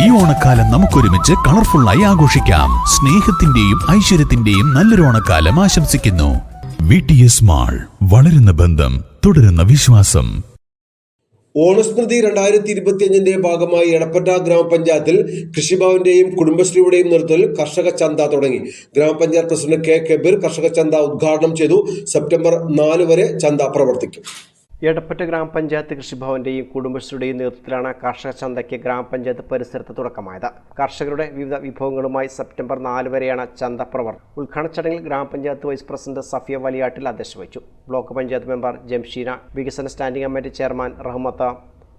ഈ ഓണക്കാലം നമുക്കൊരുമിച്ച് ആയി ആഘോഷിക്കാം. സ്നേഹത്തിന്റെയും ഐശ്വര്യത്തിന്റെയും നല്ലൊരു ഓണക്കാലം ആശംസിക്കുന്നു. വി ടി എസ് മാൾ വളരുന്ന ബന്ധം തുടരുന്ന വിശ്വാസം. ഓണസ്മൃതി രണ്ടായിരത്തി ഇരുപത്തിയഞ്ചിന്റെ ഭാഗമായി എടപ്പറ്റ ഗ്രാമപഞ്ചായത്തിൽ കൃഷിഭവന്റെയും കുടുംബശ്രീയുടെയും നേതൃത്വത്തിൽ കർഷക ചന്ത തുടങ്ങി. ഗ്രാമപഞ്ചായത്ത് പ്രസിഡന്റ് കെ കബീർ കർഷക ചന്ത ഉദ്ഘാടനം ചെയ്തു. സെപ്റ്റംബർ നാല് വരെ ചന്ത പ്രവർത്തിക്കും. എടപ്പറ്റ ഗ്രാമപഞ്ചായത്ത് കൃഷിഭവന്റെയും കുടുംബശ്രീയുടെയും നേതൃത്വത്തിലാണ് കർഷക ചന്തയ്ക്ക് ഗ്രാമപഞ്ചായത്ത് പരിസരത്ത് തുടക്കമായത്. കർഷകരുടെ വിവിധ വിഭവങ്ങളുമായി സെപ്റ്റംബർ നാല് വരെയാണ് ചന്ത പ്രവർത്തനം. ഉദ്ഘാടന ചടങ്ങിൽ ഗ്രാമപഞ്ചായത്ത് വൈസ് പ്രസിഡന്റ് സഫിയ വലിയാട്ടിൽ അധ്യക്ഷ വഹിച്ചു. ബ്ലോക്ക് പഞ്ചായത്ത് മെമ്പർ ജംഷീന വികസന സ്റ്റാൻഡിംഗ് കമ്മിറ്റി ചെയർമാൻ റഹ്മത്ത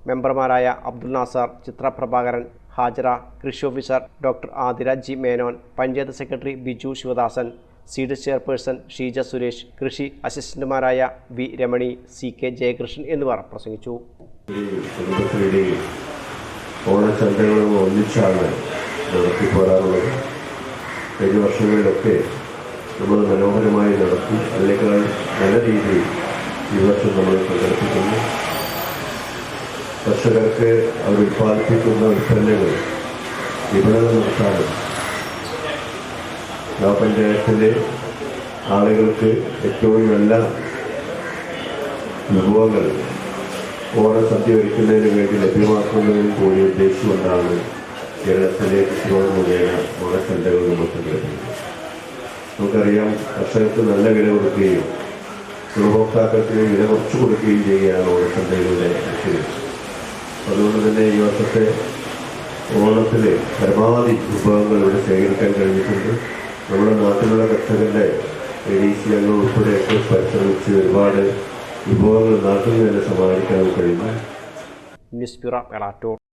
മെമ്പർമാരായ അബ്ദുൽ നാസർ ചിത്ര പ്രഭാകരൻ ഹാജറ കൃഷി officer doctor Adiraj G Menon panchayat secretary Biju Sivadasan seed chairperson Sheeja Suresh കൃഷി അസിസ്റ്റന്റുമാരായ V Ramani C K Jayakrishnan എന്നിവർ പ്രസംഗിച്ചു. ഓണച്ചന്തകളും ഒന്നിച്ചാണ് നടത്തിപ്പോരാറുള്ളത് കഴിഞ്ഞ വർഷങ്ങളിലൊക്കെ നമ്മൾ മനോഹരമായി നടത്തി അതിനേക്കാൾ നല്ല രീതിയിൽ ഈ വർഷം നമ്മൾ പ്രകടിപ്പിക്കുന്നു കർഷകർക്ക് അവർ ഉൽപ്പാദിപ്പിക്കുന്ന ഉൽപ്പന്നങ്ങൾ വിപണനം നടത്താനും ഗ്രാമപഞ്ചായത്തിലെ ആളുകൾക്ക് ഏറ്റവും നല്ല വിഭവങ്ങൾ ഓണസദ്യ ഒരുക്കുന്നതിന് വേണ്ടി ലഭ്യമാക്കുന്നതിന് കൂടി ഉദ്ദേശിച്ചുകൊണ്ടാണ് കേരളത്തിലെ കൃഷിഭവൻ മുഖേന ഓണച്ചന്തകൾ സംഘടിപ്പിക്കുന്നത് നമുക്കറിയാം കർഷകർക്ക് നല്ല വില കൊടുക്കുകയും ഗുണഭോക്താക്കൾക്ക് വില കുറച്ചു കൊടുക്കുകയും ചെയ്യുകയാണ് ഓണച്ചന്തകളുടെ ലക്ഷ്യം. അതുകൊണ്ട് തന്നെ ഈ വർഷത്തെ ഓണത്തിൽ പരമാവധി വിഭവങ്ങൾ ഇവിടെ ശേഖരിക്കാൻ അംഗം ഉൾപ്പെടെയൊക്കെ പരിശ്രമിച്ച് ഒരുപാട് വിഭവങ്ങൾ നാട്ടിൽ നിന്ന് തന്നെ സമാഹരിക്കാൻ കഴിഞ്ഞു ന്യൂസ്